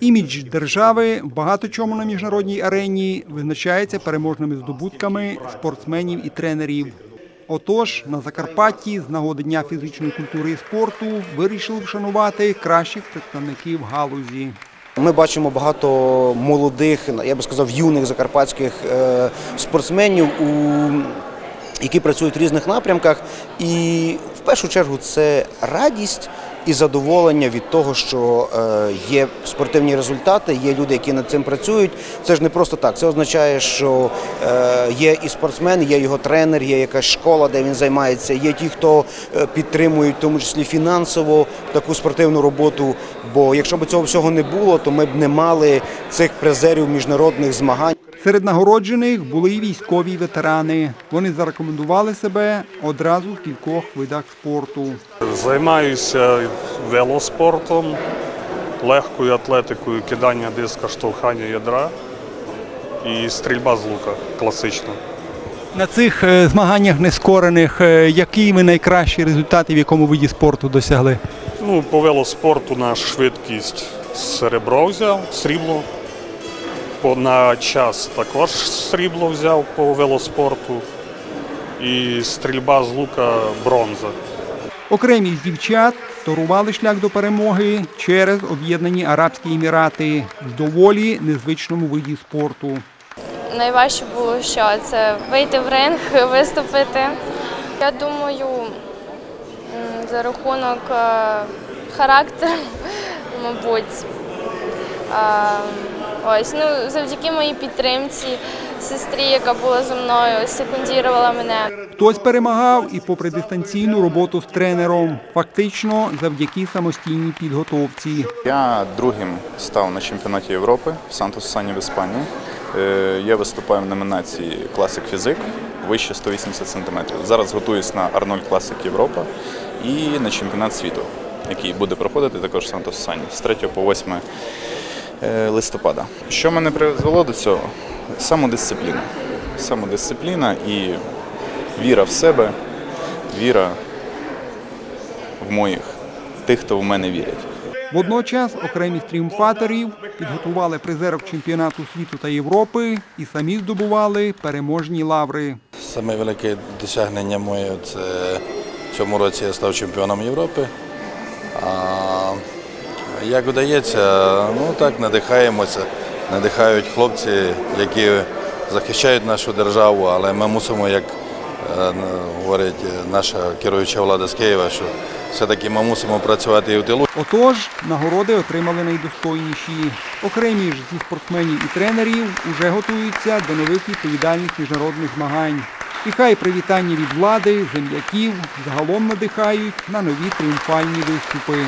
Імідж держави багато чому на міжнародній арені визначається переможними здобутками спортсменів і тренерів. Отож, на Закарпатті з нагоди Дня фізичної культури і спорту вирішили вшанувати кращих представників галузі. Ми бачимо багато молодих, я би сказав, юних закарпатських е, спортсменів, які працюють в різних напрямках. І в першу чергу це радість і задоволення від того, що е, є спортивні результати, є люди, які над цим працюють. Це ж не просто так. Це означає, що е, є і спортсмен, є його тренер, є якась школа, де він займається, є ті, хто е, підтримують, в тому числі фінансово, таку спортивну роботу. Бо якщо б цього всього не було, то ми б не мали цих призерів міжнародних змагань. Серед нагороджених були і військові ветерани. Вони зарекомендували себе одразу в кількох видах спорту. Займаюся велоспортом, легкою атлетикою, кидання диска, штовхання ядра і стрільба з лука класична. На цих е, змаганнях нескорених, е, які ви найкращі результати в якому виді спорту досягли? Ну, по велоспорту на швидкість серебро взяв, срібло. По, на час також срібло взяв по велоспорту. І стрільба з лука бронза. Окремі з дівчат торували шлях до перемоги через об'єднані Арабські Емірати в доволі незвичному виді спорту. Найважче було що це вийти в ринг, виступити. Я думаю, за рахунок е, характеру, мабуть. Ось, ну, завдяки моїй підтримці, сестрі, яка була зі мною, секундувала мене. Хтось перемагав і попри дистанційну роботу з тренером, фактично завдяки самостійній підготовці. Я другим став на чемпіонаті Європи в Сантос-Сані в Іспанії. Е, Я виступаю в номінації Класик Фізик вище 180 см. Зараз готуюсь на Арнольд Класик Європа і на чемпіонат світу, який буде проходити також в Сантос-Сані з 3 по 8 е, листопада. Що мене призвело до цього? Самодисципліна. Самодисципліна і віра в себе, віра в моїх, тих, хто в мене вірять. Водночас окремі з тріумфаторів підготували призерок чемпіонату світу та Європи і самі здобували переможні лаври. Саме велике досягнення моє це в цьому році я став чемпіоном Європи. А як вдається, ну так надихаємося, надихають хлопці, які захищають нашу державу, але ми мусимо, як е, говорить наша керуюча влада з Києва, що все-таки ми мусимо працювати і в тилу. Отож, нагороди отримали найдостойніші. Окремі ж зі спортсменів і тренерів уже готуються до нових відповідальних міжнародних змагань. І хай привітання від влади, земляків загалом надихають на нові тріумфальні виступи.